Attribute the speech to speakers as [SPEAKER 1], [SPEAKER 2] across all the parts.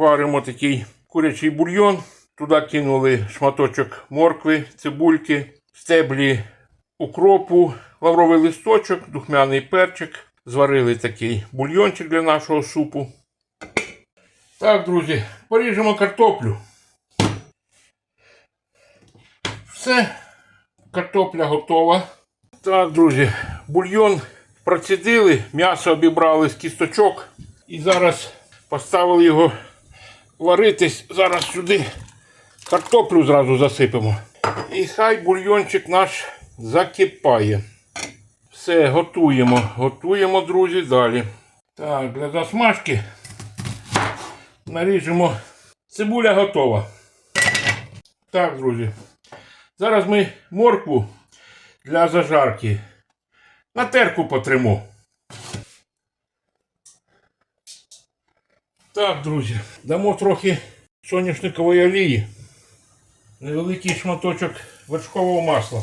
[SPEAKER 1] варимо такий курячий бульйон. Туди кинули шматочок моркви, цибульки, стеблі укропу, лавровий листочок, духмяний перчик. Зварили такий бульйончик для нашого супу. Так, друзі, поріжемо картоплю. Все, картопля готова. Так, друзі, бульйон процідили, м'ясо обібрали з кісточок. І зараз поставили його варитись. Зараз сюди картоплю зразу засипемо. І хай бульйончик наш закипає. Все, готуємо. Готуємо, друзі, далі. Так, для засмажки наріжемо. Цибуля готова. Так, друзі. Зараз ми моркву для зажарки на терку потримо. Так, друзі, дамо трохи соняшникової олії, невеликий шматочок вершкового масла.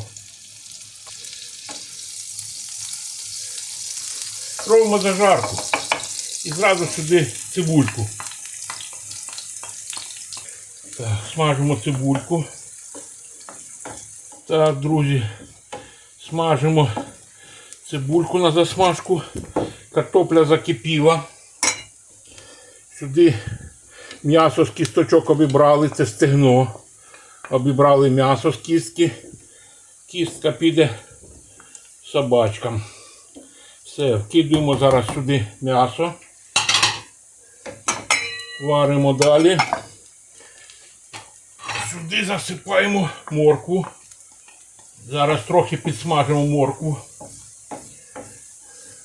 [SPEAKER 1] Робимо зажарку і зразу сюди цибульку. Так, смажимо цибульку. Так, друзі, смажимо цибульку на засмажку. Картопля закипіла. Сюди м'ясо з кісточок обібрали, це стегно. Обібрали м'ясо з кістки. Кістка піде собачкам. Все, вкидуємо зараз сюди м'ясо. Варимо далі. Сюди засипаємо моркву. Зараз трохи підсмажимо моркву.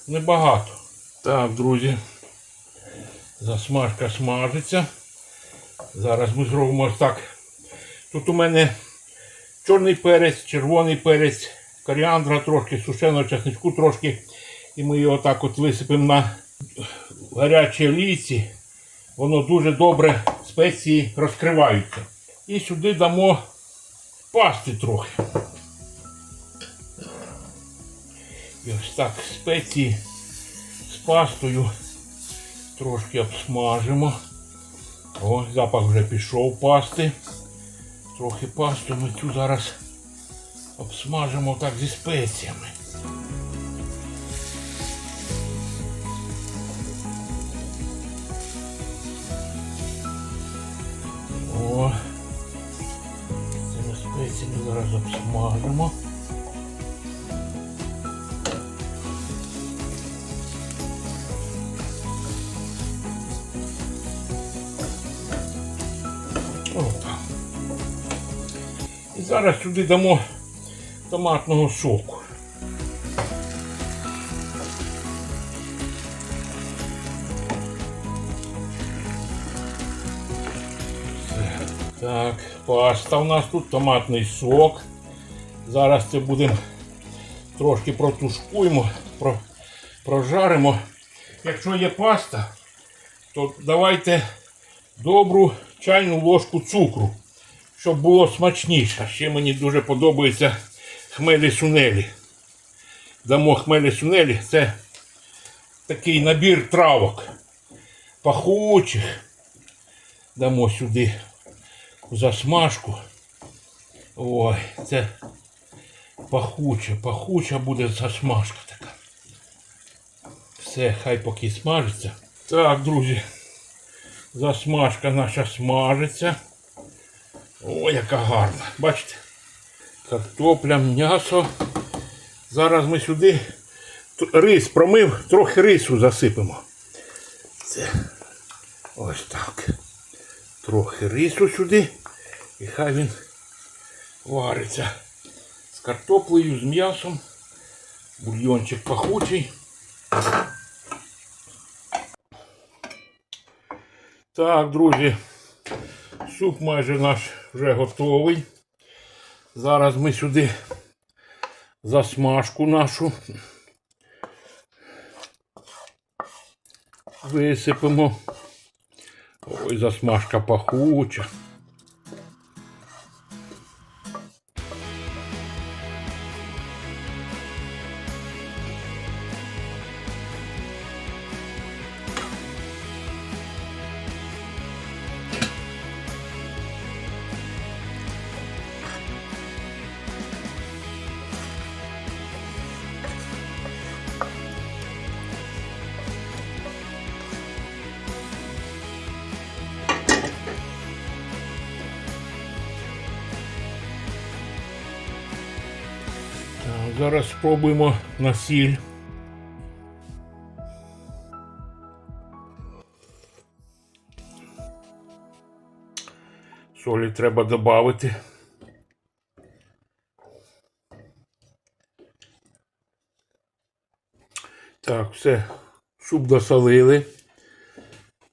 [SPEAKER 1] Небагато. Так, друзі. Засмажка смажиться. Зараз ми зробимо ось так. Тут у мене чорний перець, червоний перець, коріандра трошки, сушеного чесничку трошки. І ми його так от висипемо на гарячій олійці. Воно дуже добре спеції розкриваються. І сюди дамо пасти трохи. І ось так спеції з пастою трошки обсмажимо. О, запах вже пішов пасти. Трохи пасту ми цю зараз обсмажимо так зі спеціями. О, цими спеціями зараз обсмажимо. Опа. І зараз сюди дамо томатного соку. Так, паста у нас тут, томатний сок. Зараз це будемо трошки протушкуємо, про, прожаримо. Якщо є паста, то давайте добру чайну ложку цукру, щоб було смачніше. Ще мені дуже подобається хмелі сунелі. Дамо хмелі сунелі. Це такий набір травок пахучих. Дамо сюди засмажку. Ой, це пахуча, пахуча буде засмажка така. Все, хай поки смажиться. Так, друзі. Засмажка наша смажиться. О, яка гарна. Бачите? Картопля, м'ясо. Зараз ми сюди рис промив, трохи рису засипемо. Це ось так. Трохи рису сюди. І хай він вариться з картоплею, з м'ясом. Бульйончик пахучий. Так, друзі, суп майже наш вже готовий. Зараз ми сюди засмажку нашу висипемо. Ой, засмажка пахуча. Зараз спробуємо на сіль. Солі треба додати. Так, все. Суп досолили.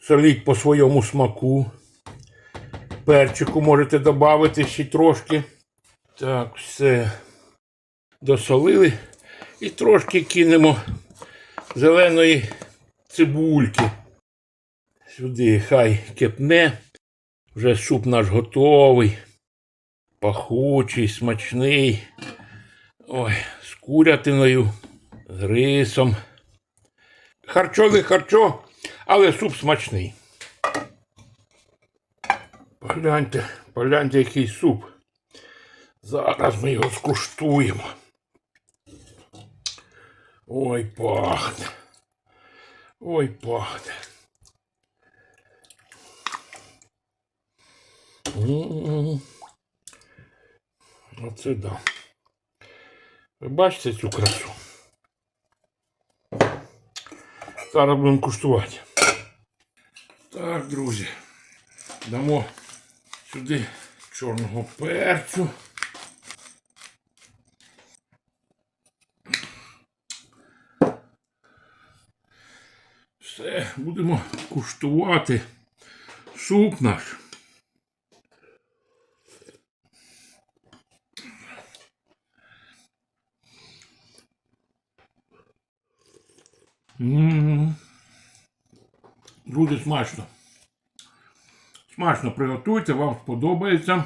[SPEAKER 1] Соліть по своєму смаку. Перчику можете додати ще трошки. Так, все. Досолили. І трошки кинемо зеленої цибульки. Сюди хай кипне. Вже суп наш готовий. Пахучий, смачний. Ой, з курятиною, з рисом. Харчо не харчо, але суп смачний. Погляньте, погляньте, який суп. Зараз ми його скуштуємо. Ой, пахне. Ой, пахне. Оце да. Ви бачите цю красу? Зараз будемо куштувати. Так, друзі. Дамо сюди чорного перцю. Все, будемо куштувати суп наш. Дуже смачно. Смачно приготуйте, вам сподобається.